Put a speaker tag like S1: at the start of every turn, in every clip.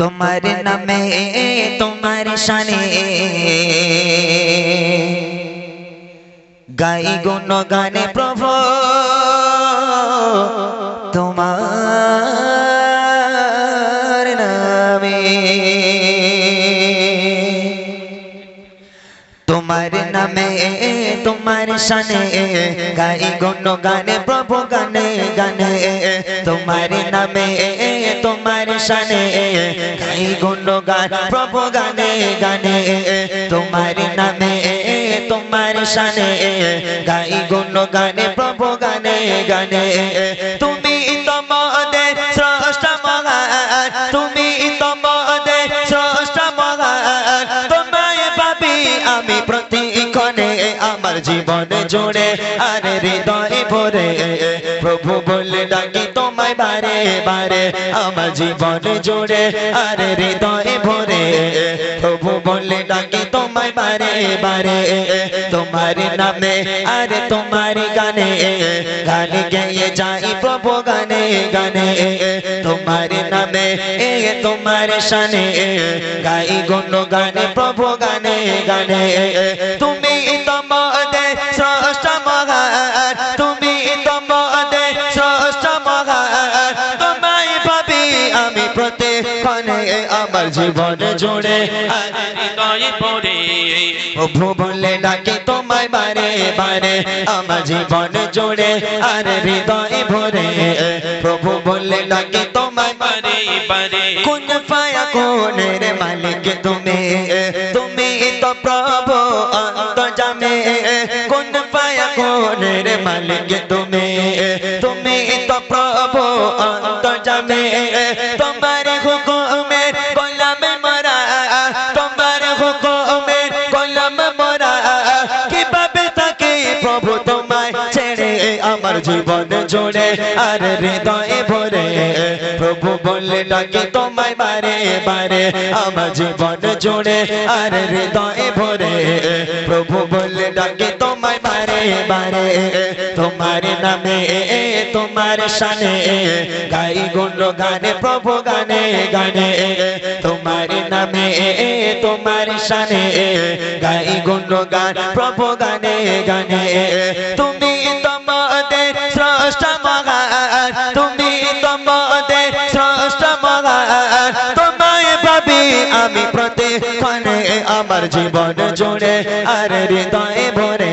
S1: তোমার নামে তোমার শানে। গাই গুণ গানে প্রভু তোমার নামে। তোমার নামে তোমার শানে। গাই গুণ গানে প্রভু গানে গানে। তোমার নামে। তোমার শানে গাই গুণ গান প্রভু গানে গানে তোমার নামে, তোমার শানে, গাই গুণ গানে প্রভু গানে গানে তুমি স্রষ্টা মহান, তুমি স্রষ্টা মহান, তোমায় পাবি আমি প্রতিক্ষণে আমার জীবন জুড়ে, আর হৃদয় ভরে, প্রভু বলে ডাকি বারে বারে, আমার জীবন জুড়ে, আর হৃদয় ভরে। প্রভু বলে ডাকি তোমায় বারে বারে। তোমার নামে আর তোমার গানে, গান গেয়ে যাই প্রভু গানে গানে। তোমার নামে এ তোমার শানে, গাই গুণ গানে প্রভু গানে গানে। তুমি আমার জীবন জুড়ে।
S2: পড়ে
S1: প্রভু বলে ডাকি তোমায় বারে বারে। আমার জীবন জুড়ে আর হৃদয় ভরে। প্রভু বলে ডাকি তোমায় বারে
S2: বারে।
S1: কোন পায়া, কোনের মালিক তুমি? তুমি তো প্রভু অন্তর্জামে। কোন পায়া, কোনের মালিক তুমি? তুমি আমার জীবন জোড়ে আর হৃদয়ে ভরে। প্রভু বললে ডাকে, তোমায় বারে বারে। আমার জীবন জোড়ে আর হৃদয়ে ভরে। প্রভু বললে ডাকে, তোমায় বারে বারে। তোমার নামে, তোমার শানে গাই গুণ গানে প্রভু গানে গানে। তোমার নামে, তোমার শানে গাই গুণ গান প্রভু গানে গানে। প্রতিক্ষণে আমার জীবন জুড়ে আর হৃদয়ে ভরে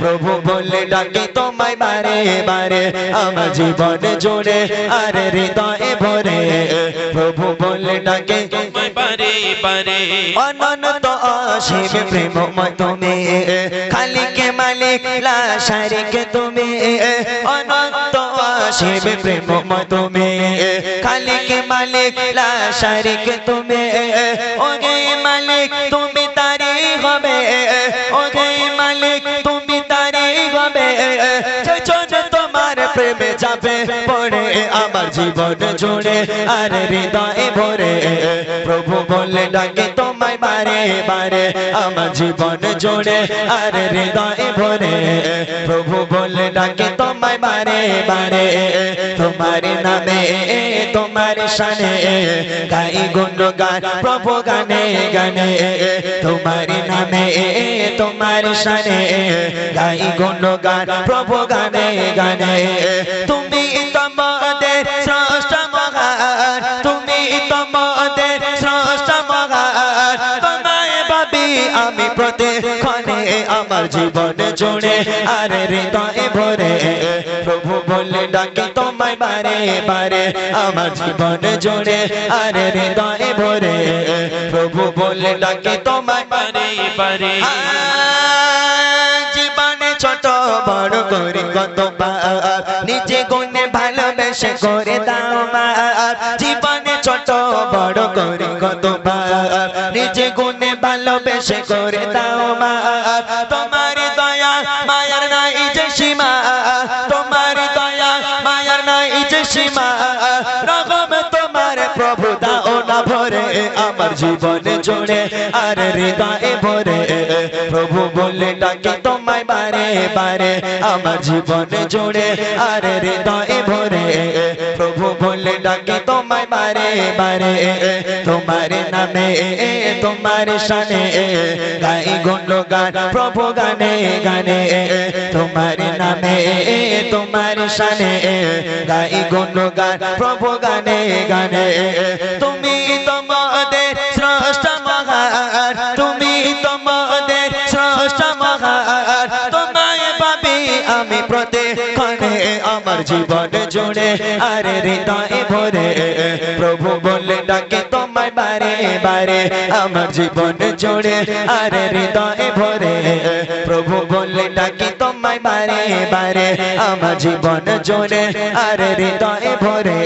S1: প্রভু বলে ডাকি তোমায় বারে বারে আমার জীবন জুড়ে আর হৃদয়ে ভরে প্রভু বলে ডাকি
S2: তোমায় বারে বারে।
S1: অনন্ত অসীম প্রেমময় তুমি খালিকে মালিক লাশারিকে তুমি অনন্ত অসীম প্রেমময় তুমি খালিক মালিক লাশারিকে তুমি ওগে মালিক তুমি তোমার প্রেমে যাবে, পড়ে আমার জীবন জুড়ে। আর হৃদয়ে ভরে, প্রভু বলে ডাকে তোমায় বারে বারে। আমার জীবন জোড়ে, আর হৃদয়ে ভরে, প্রভু বলে ডাকে তোমায় বারে বারে। তোমার নামে, তোমার শানে, গাই গুণ গান, প্রভু গানে গানে। তোমার নামে, তোমার শানে, গাই গুণ গান, প্রভু গানে গানে। তুমি তোমাদের স্রষ্ট মহান, তুমি তোমাদের স্রষ্ট মহান। তোমায় ভাবি আমি প্রতিক্ষণে আমার জীবন জুড়ে, আর হৃদয়ে ভরে। প্রভু বলে ডাকি, তোমায় বারে বারে আমার জীবন জুড়ে, আর হৃদয়ে ভরে। প্রভু বলে ডাকি, তোমায়
S2: বারে বারে।
S1: ছোট বড় করে কত নিজে গুণে ভালোবেসে করে দাও জীবনে ছোট বড় করে কত নিজে গুণে ভালোবেসে করে দাও তোমার দয়া মায়ার নাই যে সীমা। তোমার দয়া মায়ার নাই যে সীমা। রকম তোমার প্রভু, দাও ভাবনা ভরে, আমার জীবনে জুড়ে, আর হৃদয়ে ভরে। প্রভু বলে ডাকে, তোমায় বারে বারে, আমার জীবনে জুড়ে, আর হৃদয়ে ভরে। প্রভু বলে ডাকে, তোমায় বারে বারে, তোমার নামে, তোমার শানে। গাই গুণগান, প্রভু গানে গানে, তোমার নামে, তোমার শানে। গাই গুণগান, প্রভু গানে গানে। তুমি তোমাদের স্রষ্টা মহার, তুমি তোমাদের স্রষ্টা মহার। তোমায় পাবি আমি প্রত্যেকক্ষণে আমার জীবন জুড়ে, আরে হৃদয় ভরে, প্রভু বলে ডাকে বারে বারে আমার জীবন জুড়ে, আর হৃদয়ে ভরে। প্রভু বলে ডাকে তোমায় বারে বারে, আমার জীবন জুড়ে, আর হৃদয়ে ভরে।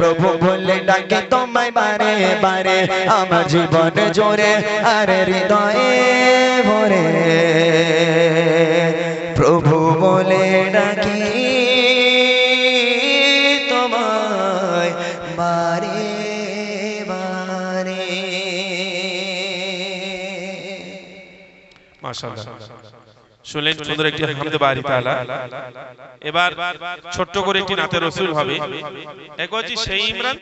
S1: প্রভু বলে ডাকে তোমায় বারে বারে, আমার জীবন জোরে আর হৃদয়ে ভরে।
S2: মাশাআল্লাহ। শুনলেন সুন্দর একটি হামদে বাড়ি তাআলা। এবার ছোট্ট করে একটি নাতে রসুল হবে এক হচ্ছে সেই ইমরান।